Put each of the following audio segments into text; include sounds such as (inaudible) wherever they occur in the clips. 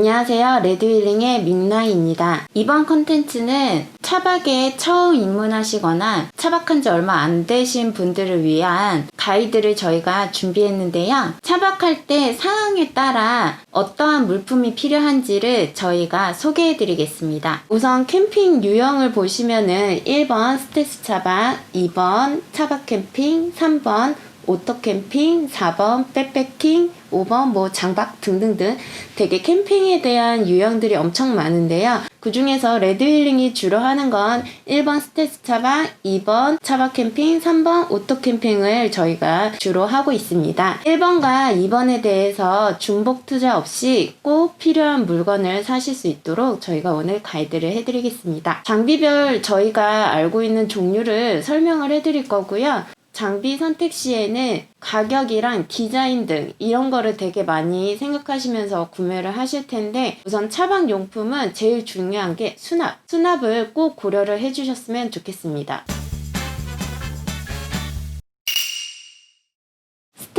안녕하세요. 레드힐링의 민나이입니다. 이번 컨텐츠는 차박에 처음 입문하시거나 차박한 지 얼마 안 되신 분들을 위한 가이드를 저희가 준비했는데요. 차박할 때 상황에 따라 어떠한 물품이 필요한지를 저희가 소개해 드리겠습니다. 우선 캠핑 유형을 보시면은 1번 스테스 차박, 2번 차박 캠핑, 3번 오토 캠핑, 4번 백패킹, 5번 뭐 장박 등등등 되게 캠핑에 대한 유형들이 엄청 많은데요. 그 중에서 레드 힐링이 주로 하는 건 1번 스테스 차박, 2번 차박 캠핑, 3번 오토 캠핑을 저희가 주로 하고 있습니다. 1번과 2번에 대해서 중복 투자 없이 꼭 필요한 물건을 사실 수 있도록 저희가 오늘 가이드를 해드리겠습니다. 장비별 저희가 알고 있는 종류를 설명을 해드릴 거고요. 장비 선택 시에는 가격이랑 디자인 등 이런 거를 되게 많이 생각하시면서 구매를 하실 텐데 우선 차박 용품은 제일 중요한 게 수납. 수납을 꼭 고려를 해주셨으면 좋겠습니다.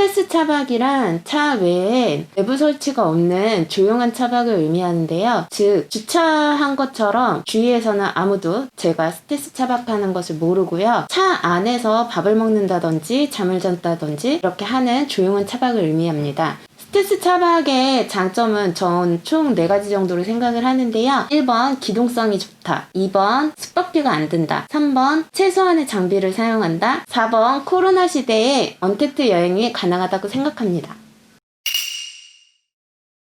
스테스 차박이란 차 외에 내부 설치가 없는 조용한 차박을 의미하는데요. 즉, 주차한 것처럼 주위에서는 아무도 제가 스테스 차박하는 것을 모르고요. 차 안에서 밥을 먹는다든지 잠을 잔다든지 이렇게 하는 조용한 차박을 의미합니다. 스테스 차박의 장점은 전 총 4가지 정도로 생각을 하는데요. 1번 기동성이 좋다. 2번 숙박비가 안 든다. 3번 최소한의 장비를 사용한다. 4번 코로나 시대에 언택트 여행이 가능하다고 생각합니다.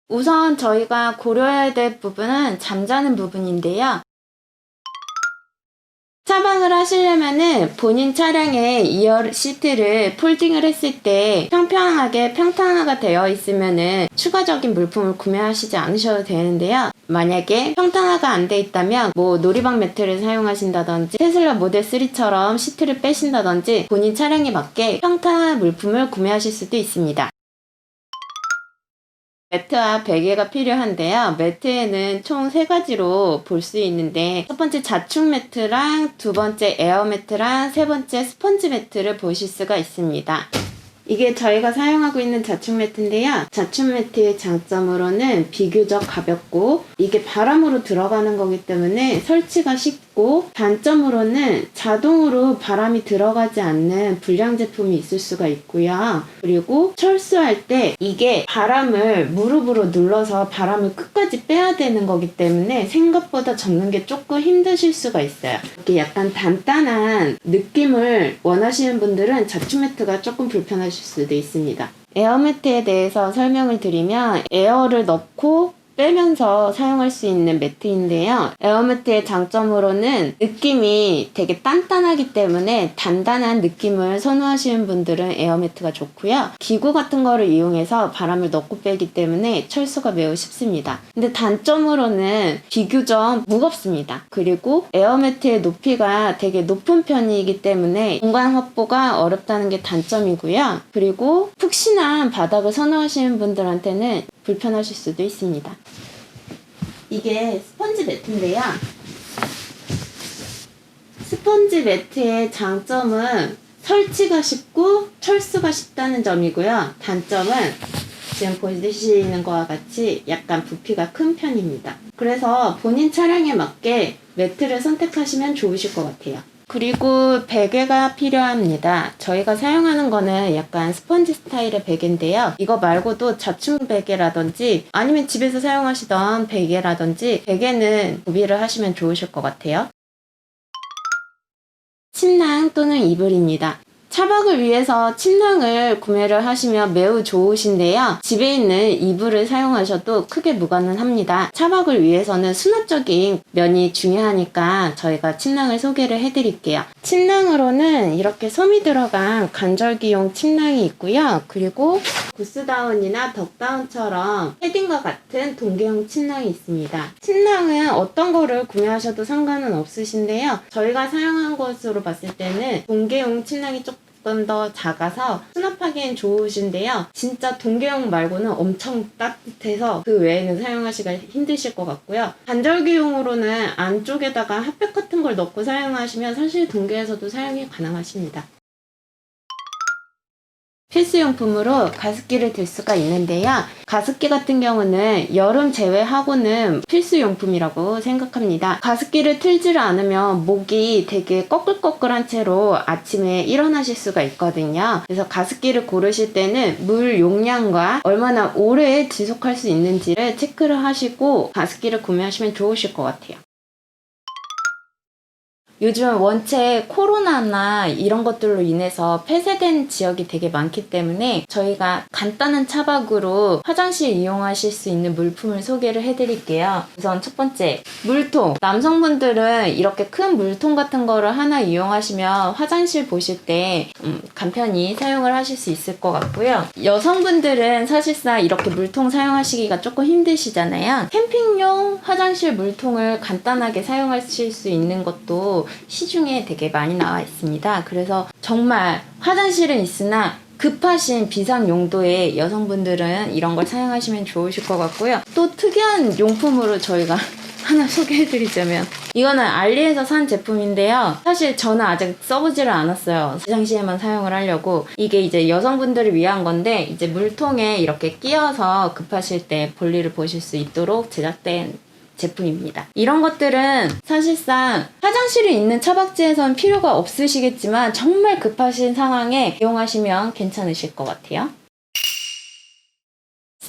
우선 저희가 고려해야 될 부분은 잠자는 부분인데요. 차박을 하시려면은 본인 차량에 이어 시트를 폴딩을 했을 때 평평하게 평탄화가 되어 있으면은 추가적인 물품을 구매하시지 않으셔도 되는데요. 만약에 평탄화가 안 돼 있다면 뭐 놀이방 매트를 사용하신다든지 테슬라 모델 3처럼 시트를 빼신다든지 본인 차량에 맞게 평탄화 물품을 구매하실 수도 있습니다. 매트와 베개가 필요한데요. 매트에는 총 세 가지로 볼 수 있는데 첫 번째 자축 매트랑 두 번째 에어 매트랑 세 번째 스펀지 매트를 보실 수가 있습니다. 이게 저희가 사용하고 있는 자축 매트인데요. 자축 매트의 장점으로는 비교적 가볍고 이게 바람으로 들어가는 거기 때문에 설치가 쉽고 단점으로는 자동으로 바람이 들어가지 않는 불량 제품이 있을 수가 있고요. 그리고 철수할 때 이게 바람을 무릎으로 눌러서 바람을 끝까지 빼야 되는 거기 때문에 생각보다 접는 게 조금 힘드실 수가 있어요. 이렇게 약간 단단한 느낌을 원하시는 분들은 자축 매트가 조금 불편하실 수도 있습니다. 에어매트에 대해서 설명을 드리면 에어를 넣고 빼면서 사용할 수 있는 매트인데요. 에어매트의 장점으로는 느낌이 되게 단단하기 때문에 단단한 느낌을 선호하시는 분들은 에어매트가 좋고요. 기구 같은 거를 이용해서 바람을 넣고 빼기 때문에 철수가 매우 쉽습니다. 근데 단점으로는 비교적 무겁습니다. 그리고 에어매트의 높이가 되게 높은 편이기 때문에 공간 확보가 어렵다는 게 단점이고요. 그리고 푹신한 바닥을 선호하시는 분들한테는 불편하실 수도 있습니다. 이게 스펀지 매트인데요. 스펀지 매트의 장점은 설치가 쉽고 철수가 쉽다는 점이고요. 단점은 지금 보시는 것과 같이 약간 부피가 큰 편입니다. 그래서 본인 차량에 맞게 매트를 선택하시면 좋으실 것 같아요. 그리고 베개가 필요합니다. 저희가 사용하는 거는 약간 스펀지 스타일의 베개인데요. 이거 말고도 자충 베개라든지 아니면 집에서 사용하시던 베개라든지 베개는 구비를 하시면 좋으실 것 같아요. 침낭 또는 이불입니다. 차박을 위해서 침낭을 구매를 하시면 매우 좋으신데요. 집에 있는 이불을 사용하셔도 크게 무관은 합니다. 차박을 위해서는 수납적인 면이 중요하니까 저희가 침낭을 소개를 해드릴게요. 침낭으로는 이렇게 솜이 들어간 간절기용 침낭이 있고요. 그리고 구스다운이나 덕다운처럼 패딩과 같은 동계형 침낭이 있습니다. 침낭은 어떤 거를 구매하셔도 상관은 없으신데요. 저희가 사용한 것으로 봤을 때는 동계용 침낭이 조금 더 작아서 수납하기엔 좋으신데요. 진짜 동계형 말고는 엄청 따뜻해서 그 외에는 사용하시기가 힘드실 것 같고요. 간절기용으로는 안쪽에다가 핫팩 같은 걸 넣고 사용하시면 사실 동계에서도 사용이 가능하십니다. 필수용품으로 가습기를 들 수가 있는데요. 가습기 같은 경우는 여름 제외하고는 필수용품이라고 생각합니다. 가습기를 틀지를 않으면 목이 되게 꺼끌꺼끌한 채로 아침에 일어나실 수가 있거든요. 그래서 가습기를 고르실 때는 물 용량과 얼마나 오래 지속할 수 있는지를 체크를 하시고 가습기를 구매하시면 좋으실 것 같아요. 요즘 원체 코로나나 이런 것들로 인해서 폐쇄된 지역이 되게 많기 때문에 저희가 간단한 차박으로 화장실 이용하실 수 있는 물품을 소개를 해드릴게요. 우선 첫 번째, 물통. 남성분들은 이렇게 큰 물통 같은 거를 하나 이용하시면 화장실 보실 때 음, 간편히 사용을 하실 수 있을 것 같고요. 여성분들은 사실상 이렇게 물통 사용하시기가 조금 힘드시잖아요. 캠핑용 화장실 물통을 간단하게 사용하실 수 있는 시중에 되게 많이 나와 있습니다. 그래서 정말 화장실은 있으나 급하신 비상 용도의 여성분들은 이런 걸 사용하시면 좋으실 것 같고요. 또 특이한 용품으로 저희가 (laughs) 하나 소개해드리자면 이거는 알리에서 산 제품인데요. 사실 저는 아직 써보지를 않았어요. 시상시에만 사용을 하려고 이게 이제 여성분들을 위한 건데 이제 물통에 이렇게 끼워서 급하실 때 볼일을 보실 수 있도록 제작된 제품입니다. 이런 것들은 사실상 화장실이 있는 차박지에선 필요가 없으시겠지만 정말 급하신 상황에 이용하시면 괜찮으실 것 같아요.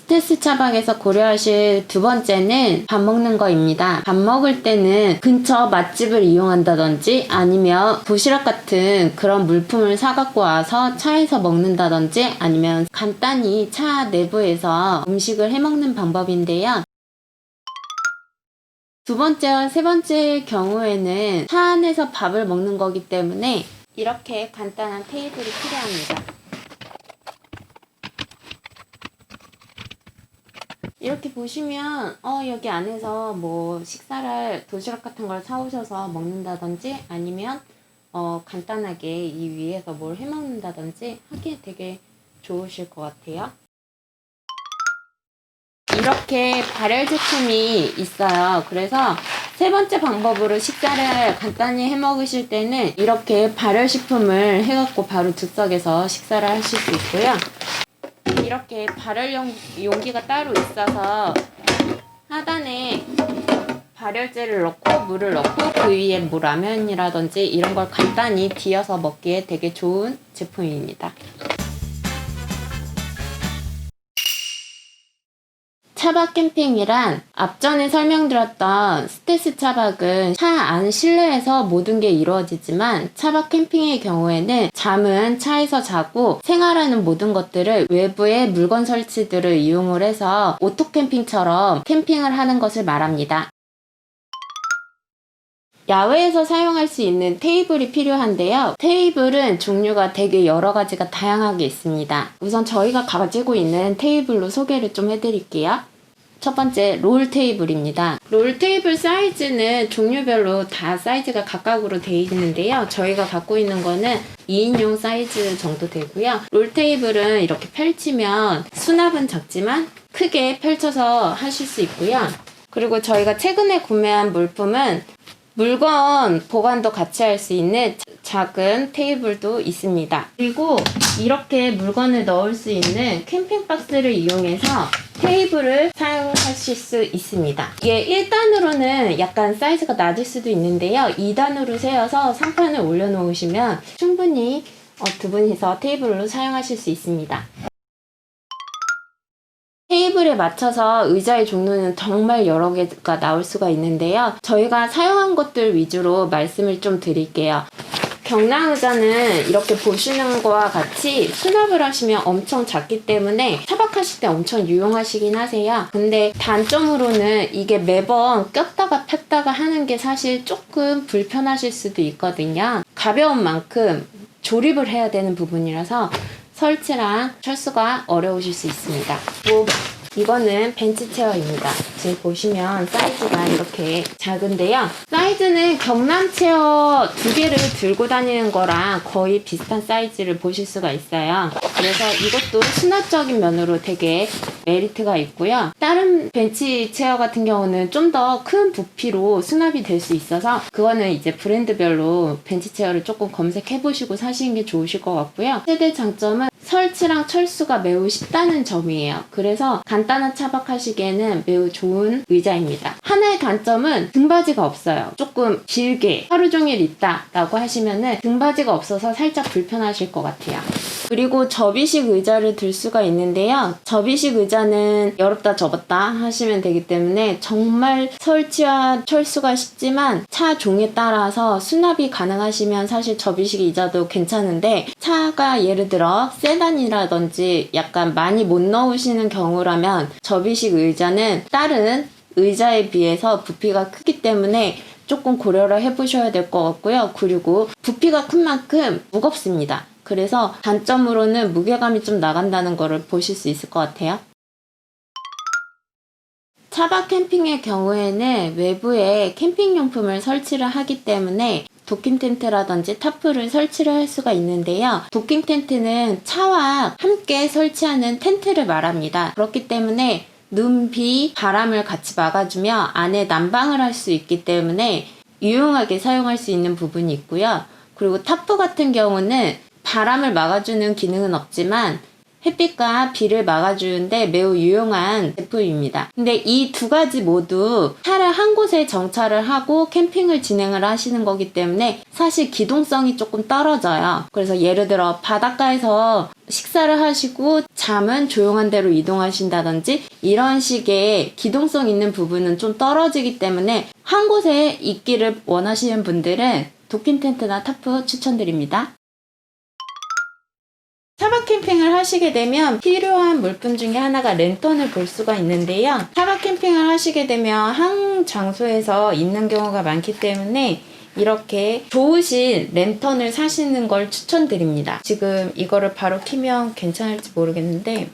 스트레스 차박에서 고려하실 두 번째는 밥 먹는 거입니다. 밥 먹을 때는 근처 맛집을 이용한다든지 아니면 도시락 같은 그런 물품을 사갖고 와서 차에서 먹는다든지 아니면 간단히 차 내부에서 음식을 해 먹는 방법인데요. 두 번째와 세 번째 경우에는 차 안에서 밥을 먹는 거기 때문에 이렇게 간단한 테이블이 필요합니다. 이렇게 보시면 어 여기 안에서 뭐 식사를 도시락 같은 걸 사오셔서 먹는다든지 아니면 어 간단하게 이 위에서 뭘 해 먹는다든지 하기에 되게 좋으실 것 같아요. 이렇게 발열 제품이 있어요. 그래서 세 번째 방법으로 식사를 간단히 해 먹으실 때는 이렇게 발열 식품을 해갖고 바로 즉석에서 식사를 하실 수 있고요. 이렇게 발열 용- 용기가 따로 있어서 하단에 발열제를 넣고 물을 넣고 그 위에 뭐 라면이라든지 이런 걸 간단히 뒤어서 먹기에 되게 좋은 제품입니다. 차박 캠핑이란 앞전에 설명드렸던 스테스 차박은 차 안 실내에서 모든 게 이루어지지만 차박 캠핑의 경우에는 잠은 차에서 자고 생활하는 모든 것들을 외부의 물건 설치들을 이용을 해서 오토 캠핑처럼 캠핑을 하는 것을 말합니다. 야외에서 사용할 수 있는 테이블이 필요한데요. 테이블은 종류가 되게 여러 가지가 다양하게 있습니다. 우선 저희가 가지고 있는 테이블로 소개를 좀 해드릴게요. 첫 번째 롤 테이블입니다. 롤 테이블 사이즈는 종류별로 다 사이즈가 각각으로 되어 있는데요. 저희가 갖고 있는 거는 2인용 사이즈 정도 되고요. 롤 테이블은 이렇게 펼치면 수납은 작지만 크게 펼쳐서 하실 수 있고요. 그리고 저희가 최근에 구매한 물품은 물건 보관도 같이 할 수 있는 작은 테이블도 있습니다. 그리고 이렇게 물건을 넣을 수 있는 캠핑 박스를 이용해서 테이블을 사용하실 수 있습니다. 이게 1단으로는 약간 사이즈가 낮을 수도 있는데요. 2단으로 세어서 상판을 올려놓으시면 충분히 어, 두 분이서 테이블로 사용하실 수 있습니다. 테이블에 맞춰서 의자의 종류는 정말 여러 개가 나올 수가 있는데요. 저희가 사용한 것들 위주로 말씀을 좀 드릴게요. 경량 의자는 이렇게 보시는 거와 같이 수납을 하시면 엄청 작기 때문에 차박하실 때 엄청 유용하시긴 하세요. 근데 단점으로는 이게 매번 꼈다가 폈다가 하는 게 사실 조금 불편하실 수도 있거든요. 가벼운 만큼 조립을 해야 되는 부분이라서 설치랑 철수가 어려우실 수 있습니다. 뭐 이거는 벤치 체어입니다. 지금 보시면 사이즈가 이렇게 작은데요. 사이즈는 경남 체어 두 개를 들고 다니는 거랑 거의 비슷한 사이즈를 보실 수가 있어요. 그래서 이것도 수납적인 면으로 되게 메리트가 있고요. 다른 벤치 체어 같은 경우는 좀 더 큰 부피로 수납이 될 수 있어서 그거는 이제 브랜드별로 벤치 체어를 조금 검색해 보시고 사시는 게 좋으실 것 같고요. 최대 장점은 설치랑 철수가 매우 쉽다는 점이에요. 그래서 간단한 차박하시기에는 매우 좋은 의자입니다. 하나의 단점은 등받이가 없어요. 조금 길게 하루 종일 있다라고 하시면은 등받이가 없어서 살짝 불편하실 것 같아요. 그리고 접이식 의자를 들 수가 있는데요. 접이식 의자는 열었다 접었다 하시면 되기 때문에 정말 설치와 철수가 쉽지만 차 종에 따라서 수납이 가능하시면 사실 접이식 의자도 괜찮은데 차가 예를 들어 세단이라든지 약간 많이 못 넣으시는 경우라면 접이식 의자는 다른 의자에 비해서 부피가 크기 때문에 조금 고려를 해보셔야 될 것 같고요. 그리고 부피가 큰 만큼 무겁습니다. 그래서 단점으로는 무게감이 좀 나간다는 거를 보실 수 있을 것 같아요. 차박 캠핑의 경우에는 외부에 캠핑용품을 설치를 하기 때문에 도킹 텐트라든지 타프를 설치를 할 수가 있는데요. 도킹 텐트는 차와 함께 설치하는 텐트를 말합니다. 그렇기 때문에 눈, 비, 바람을 같이 막아주며 안에 난방을 할 수 있기 때문에 유용하게 사용할 수 있는 부분이 있고요. 그리고 타프 같은 경우는 바람을 막아주는 기능은 없지만 햇빛과 비를 막아주는데 매우 유용한 제품입니다. 근데 이 두 가지 모두 차를 한 곳에 정차를 하고 캠핑을 진행을 하시는 거기 때문에 사실 기동성이 조금 떨어져요. 그래서 예를 들어 바닷가에서 식사를 하시고 잠은 조용한 데로 이동하신다든지 이런 식의 기동성 있는 부분은 좀 떨어지기 때문에 한 곳에 있기를 원하시는 분들은 도킹 텐트나 타프 추천드립니다. 차박 캠핑을 하시게 되면 필요한 물품 중에 하나가 랜턴을 볼 수가 있는데요. 차박 캠핑을 하시게 되면 한 장소에서 있는 경우가 많기 때문에 이렇게 좋으신 랜턴을 사시는 걸 추천드립니다. 지금 이거를 바로 키면 괜찮을지 모르겠는데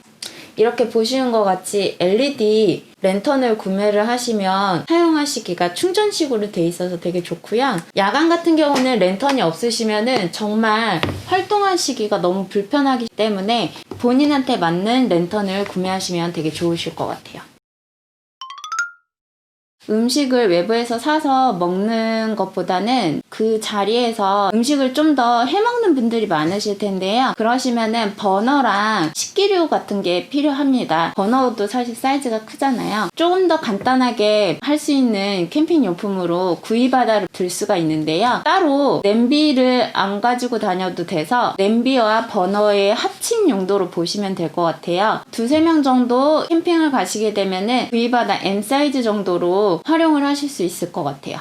이렇게 보시는 것 같이 LED 랜턴을 구매를 하시면 사용하시기가 충전식으로 돼 있어서 되게 좋고요. 야간 같은 경우는 랜턴이 없으시면은 정말 활동하시기가 너무 불편하기 때문에 본인한테 맞는 랜턴을 구매하시면 되게 좋으실 것 같아요. 음식을 외부에서 사서 먹는 것보다는 그 자리에서 음식을 좀 더 해먹는 분들이 많으실 텐데요. 그러시면은 버너랑 식기류 같은 게 필요합니다. 버너도 사실 사이즈가 크잖아요. 조금 더 간단하게 할 수 있는 캠핑 용품으로 구이바다를 들 수가 있는데요. 따로 냄비를 안 가지고 다녀도 돼서 냄비와 버너의 합친 용도로 보시면 될 것 같아요. 두세 명 정도 캠핑을 가시게 되면은 구이바다 M 사이즈 정도로 활용을 하실 수 있을 것 같아요.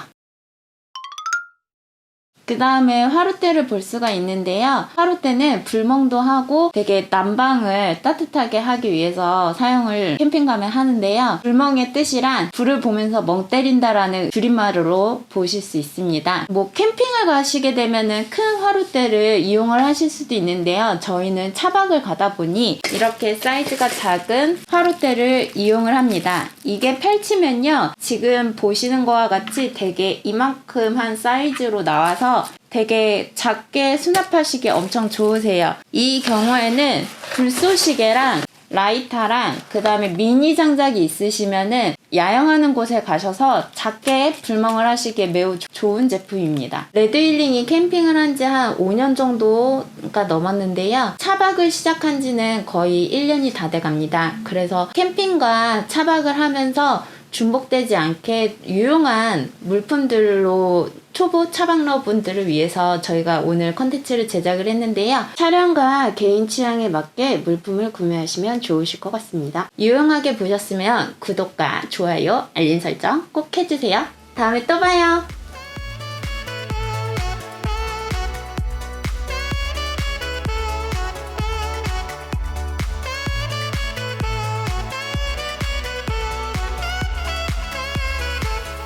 그 다음에 화롯대를 볼 수가 있는데요. 화롯대는 불멍도 하고 되게 난방을 따뜻하게 하기 위해서 사용을 캠핑 가면 하는데요. 불멍의 뜻이란 불을 보면서 멍 때린다라는 줄임말로 보실 수 있습니다. 뭐 캠핑을 가시게 되면은 큰 화롯대를 이용을 하실 수도 있는데요. 저희는 차박을 가다 보니 이렇게 사이즈가 작은 화롯대를 이용을 합니다. 이게 펼치면요. 지금 보시는 거와 같이 되게 이만큼 한 사이즈로 나와서 되게 작게 수납하시기 엄청 좋으세요. 이 경우에는 불쏘시개랑 라이터랑 그 다음에 미니 장작이 있으시면은 야영하는 곳에 가셔서 작게 불멍을 하시기에 매우 조- 좋은 제품입니다. 레드힐링이 캠핑을 한 지 한 5년 정도가 넘었는데요. 차박을 시작한 지는 거의 1년이 다 돼 갑니다. 그래서 캠핑과 차박을 하면서 중복되지 않게 유용한 물품들로 초보 차박러 분들을 위해서 저희가 오늘 컨텐츠를 제작을 했는데요. 촬영과 개인 취향에 맞게 물품을 구매하시면 좋으실 것 같습니다. 유용하게 보셨으면 구독과 좋아요, 알림 설정 꼭 해주세요. 다음에 또 봐요.